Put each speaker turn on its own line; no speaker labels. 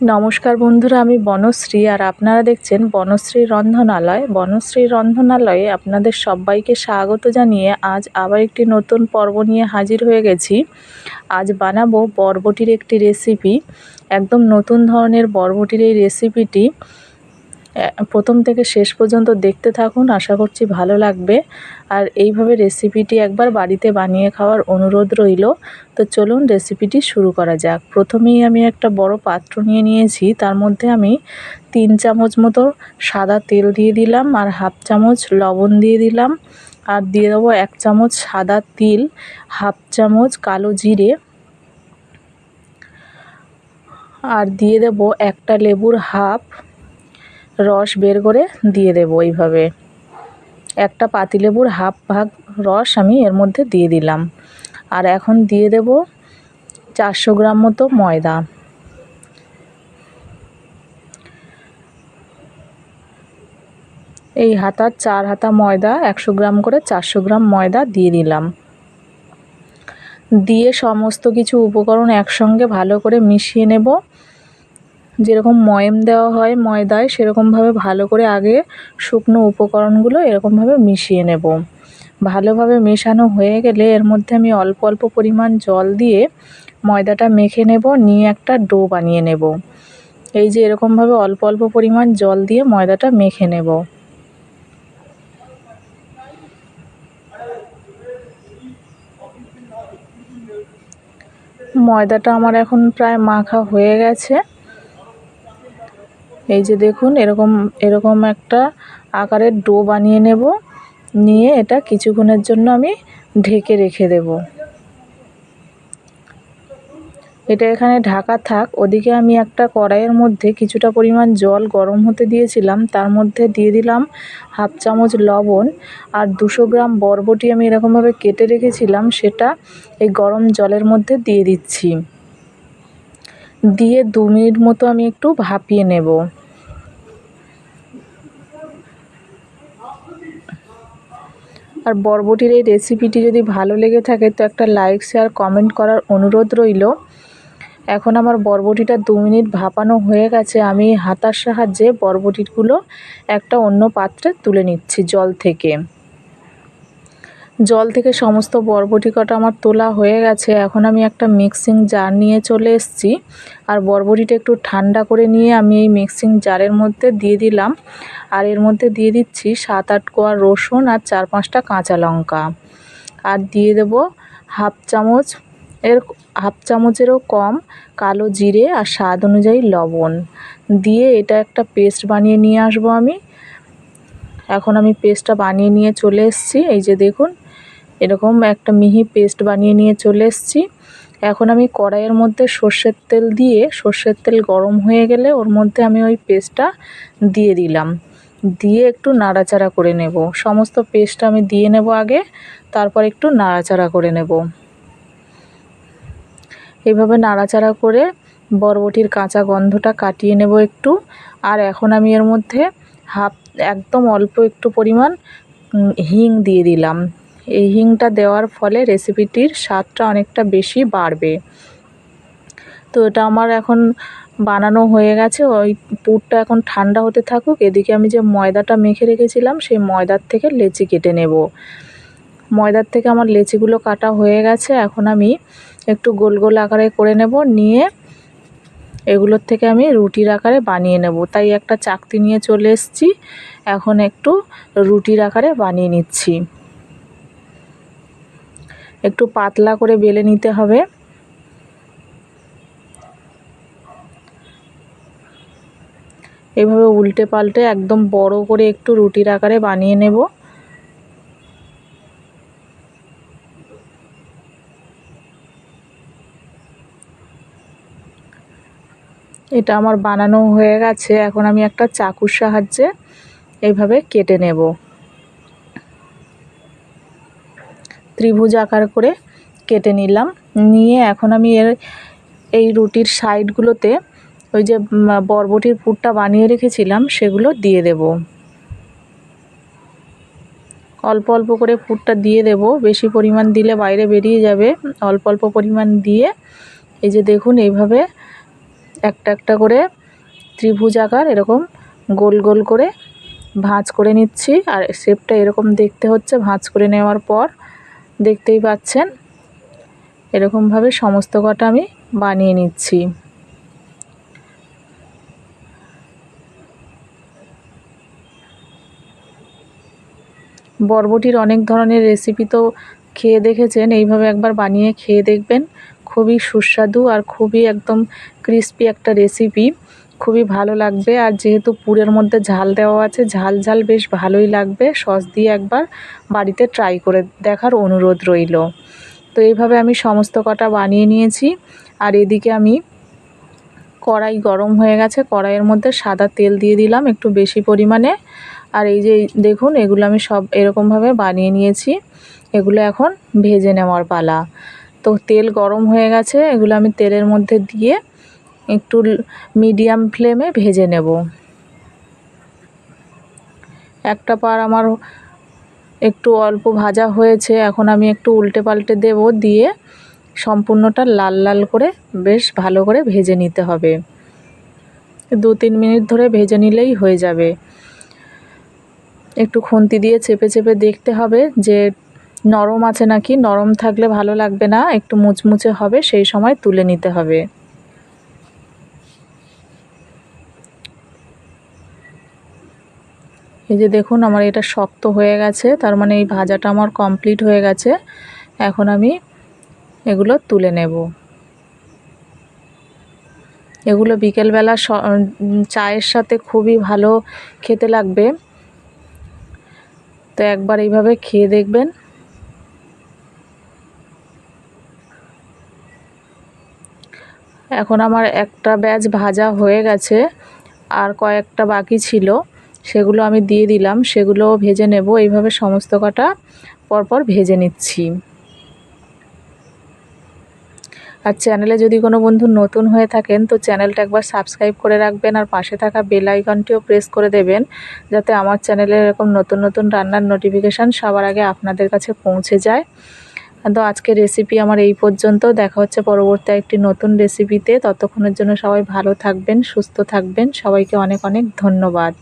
নমস্কার বন্ধুরা, আমি বনশ্রী আর আপনারা দেখছেন বনশ্রী রন্ধনালয়। বনশ্রী রন্ধনালয়ে আপনাদের সবাইকে স্বাগত জানিয়ে আজ আবার একটি নতুন পর্ব নিয়ে হাজির হয়ে গেছি। আজ বানাবো বরবটির একটি রেসিপি একদম নতুন ধরনের বরবটির এই রেসিপিটি প্রথম থেকে শেষ পর্যন্ত দেখতে থাকুন, আশা করছি ভালো লাগবে। আর এইভাবে রেসিপিটি একবার বাড়িতে বানিয়ে খাওয়ার অনুরোধ রইল। তো চলুন রেসিপিটি শুরু করা যাক। প্রথমেই আমি একটা বড় পাত্র নিয়ে নিয়েছি। তার মধ্যে আমি তিন চামচ মতো সাদা তেল দিয়ে দিলাম আর হাফ চামচ লবণ দিয়ে দিলাম। আর দিয়ে দেবো এক চামচ সাদা তিল, হাফ চামচ কালো জিরে। আর দিয়ে দেব একটা লেবুর হাফ। রস বের করে দিয়ে দেব এইভাবে। একটা পাতিলেবুর হাফ ভাগ রস আমি এর মধ্যে দিয়ে দিলাম। আর এখন দিয়ে দেব চারশো গ্রাম মতো ময়দা। এই হাতার চার হাতা ময়দা, একশো গ্রাম করে চারশো গ্রাম ময়দা দিয়ে দিলাম। দিয়ে সমস্ত কিছু উপকরণ একসঙ্গে ভালো করে মিশিয়ে নেব। যেরকম ময়েম দেওয়া হয় ময়দায়, সেরকমভাবে ভালো করে আগে শুকনো উপকরণগুলো এরকমভাবে মিশিয়ে নেব। ভালোভাবে মেশানো হয়ে গেলে এর মধ্যে আমি অল্প অল্প পরিমাণ জল দিয়ে ময়দাটা মেখে নেব, নিয়ে একটা ডো বানিয়ে নেব। এই যে এরকমভাবে অল্প অল্প পরিমাণ জল দিয়ে ময়দাটা মেখে নেব। ময়দাটা আমার এখন প্রায় মাখা হয়ে গেছে। এই যে দেখুন, এরকম এরকম একটা আকারের ডো বানিয়ে নেব। নিয়ে এটা কিছুক্ষণের জন্য আমি ঢেকে রেখে দেব। এটা এখানে ঢাকা থাক। ওদিকে আমি একটা কড়াইয়ের মধ্যে কিছুটা পরিমাণ জল গরম হতে দিয়েছিলাম। তার মধ্যে দিয়ে দিলাম হাফ চামচ লবণ আর দুশো গ্রাম বরবটি আমি এরকমভাবে কেটে রেখেছিলাম। সেটা এই গরম জলের মধ্যে দিয়ে দিচ্ছি। দিয়ে দু মিনিট মতো আমি একটু ভাপিয়ে নেব। আর বরবটির এই রেসিপিটি যদি ভালো লেগে থাকে, তো একটা লাইক শেয়ার কমেন্ট করার অনুরোধ রইল। এখন আমার বরবটিটা দু মিনিট ভাপানো হয়ে গেছে। আমি হাতার সাহায্যে বরবটিগুলো একটা অন্য পাত্রে তুলে নিচ্ছি জল থেকে। জল থেকে সমস্ত বরবটি কটা আমার তোলা হয়ে গেছে। এখন আমি একটা মিক্সিং জার নিয়ে চলে এসেছি। আর বরবটিটা একটু ঠান্ডা করে নিয়ে আমি এই মিক্সিং জারের মধ্যে দিয়ে দিলাম। আর এর মধ্যে দিয়ে দিচ্ছি সাত আট কোয়া রসুন আর চার পাঁচটা কাঁচা লঙ্কা। আর দিয়ে দেব হাফ চামচ এর হাফ চামচেরও কম কালো জিরে আর স্বাদ অনুযায়ী লবণ। দিয়ে এটা একটা পেস্ট বানিয়ে নিয়ে আসব আমি। এখন আমি পেস্টটা বানিয়ে নিয়ে চলে এসেছি। এই যে দেখুন এরকম একটা মিহি পেস্ট বানিয়ে নিয়ে চলে এসেছি। এখন আমি কড়াইয়ের মধ্যে সর্ষের তেল দিয়ে, সর্ষের তেল গরম হয়ে গেলে ওর মধ্যে আমি ওই পেস্টটা দিয়ে দিলাম। দিয়ে একটু নাড়াচাড়া করে নেব। সমস্ত পেস্টটা আমি দিয়ে নেব আগে, তারপর একটু নাড়াচাড়া করে নেব। এভাবে নাড়াচাড়া করে বরবটির কাঁচা গন্ধটা কাটিয়ে নেব একটু। আর এখন আমি এর মধ্যে হাফ, একদম অল্প একটু পরিমাণ হিং দিয়ে দিলাম। এই হিংটা দেওয়ার ফলে রেসিপিটির স্বাদটা অনেকটা বেশি বাড়বে। তো এটা আমার এখন বানানো হয়ে গেছে। ওই পুরটা এখন ঠান্ডা হতে থাকুক। এদিকে আমি যে ময়দাটা মেখে রেখেছিলাম, সেই ময়দার থেকে লেচি কেটে নেব। ময়দার থেকে আমার লেচিগুলো কাটা হয়ে গেছে। এখন আমি একটু গোল গোল আকারে করে নেব। নিয়ে এগুলোর থেকে আমি রুটির আকারে বানিয়ে নেব। তাই একটা চাকতি নিয়ে চলে এসেছি। এখন একটু রুটির আকারে বানিয়ে নিচ্ছি। একটু পাতলা করে বেলে নিতে হবে। এভাবে উল্টে পাল্টে একদম বড় করে একটু রুটির আকারে বানিয়ে নেব। এটা আমার বানানো হয়ে গেছে, এখন আমি একটা চাকুর সাহায্যে এইভাবে কেটে নেব। ত্রিভুজ আকার করে কেটে নিলাম। নিয়ে এখন আমি এর, এই রুটির সাইডগুলোতে ওই যে বরবটির পুরটা বানিয়ে রেখেছিলাম, সেগুলো দিয়ে দেব। অল্প অল্প করে পুরটা দিয়ে দেব। বেশি পরিমাণ দিলে বাইরে বেরিয়ে যাবে। অল্প অল্প পরিমাণ দিয়ে, এই যে দেখুন, এইভাবে একটা একটা করে ত্রিভুজ আকার এরকম গোল গোল করে ভাঁজ করে নিচ্ছি। আর শেপটা এরকম দেখতে হচ্ছে, ভাঁজ করে নেওয়ার পর দেখতেই পাচ্ছেন? এরকমভাবে সমস্ত কটা আমি বানিয়ে নিচ্ছি। বরবটির অনেক ধরনের রেসিপি তো খেয়ে দেখেছেন, এইভাবে একবার বানিয়ে খেয়ে দেখবেন। খুবই সুস্বাদু আর খুবই একদম ক্রিস্পি একটা রেসিপি খুবই ভালো লাগবে। আর যেহেতু পুরের মধ্যে ঝাল দেওয়া আছে, ঝাল ঝাল বেশ ভালোই লাগবে। সস দিয়ে একবার বাড়িতে ট্রাই করে দেখার অনুরোধ রইল। তো এইভাবে আমি সমস্ত কটা বানিয়ে নিয়েছি। আর এদিকে আমি কড়াই গরম হয়ে গেছে। কড়াইয়ের মধ্যে সাদা তেল দিয়ে দিলাম একটু বেশি পরিমাণে। আর এই যে দেখুন, এগুলো আমি সব এরকমভাবে বানিয়ে নিয়েছি। এগুলো এখন ভেজে নেওয়ার পালা। তো তেল গরম হয়ে গেছে। এগুলো আমি তেলের মধ্যে দিয়ে একটু মিডিয়াম ফ্লেমে ভেজে নেব। একটা পার আমার একটু অল্প ভাজা হয়েছে, এখন আমি একটু উল্টে পাল্টে দেব, দিয়ে সম্পূর্ণটা লাল লাল করে বেশ ভালো করে ভেজে নিতে হবে। দু তিন মিনিট ধরে ভেজে নিলেই হয়ে যাবে। একটু খুন্তি দিয়ে চেপে চেপে দেখতে হবে যে নরম আছে নাকি। নরম থাকলে ভালো লাগবে না, একটু মুচমুচে হবে, সেই সময় তুলে নিতে হবে। এই যে দেখুন আমার এটা শক্ত হয়ে গেছে, তার মানে এই ভাজাটা আমার কমপ্লিট হয়ে গেছে। এখন আমি এগুলো তুলে নেব। এগুলো বিকেলবেলা চায়ের সাথে খুবই ভালো খেতে লাগবে। তো একবার এইভাবে খেয়ে দেখবেন। এখন আমার একটা ব্যাচ ভাজা হয়ে গেছে, আর কয়েকটা বাকি ছিল। সেগুলো আমি দিয়ে দিলাম সেগুলো ভেজে নেব। এইভাবে সমস্ত কটা পরপর ভেজে নিচ্ছি। আর চ্যানেলে যদি কোনো বন্ধু নতুন হয়ে থাকেন, তো চ্যানেলটা একবার সাবস্ক্রাইব করে রাখবেন আর পাশে থাকা বেল আইকনটিও প্রেস করে দেবেন, যাতে আমার চ্যানেলে এরকম নতুন নতুন রান্নার নোটিফিকেশান সবার আগে আপনাদের কাছে পৌঁছে যায়। তো আজকে রেসিপি আমার এই পর্যন্ত। দেখা হচ্ছে পরবর্তী একটি নতুন রেসিপিতে। ততক্ষণের জন্য সবাই ভালো থাকবেন, সুস্থ থাকবেন। সবাইকে অনেক অনেক ধন্যবাদ।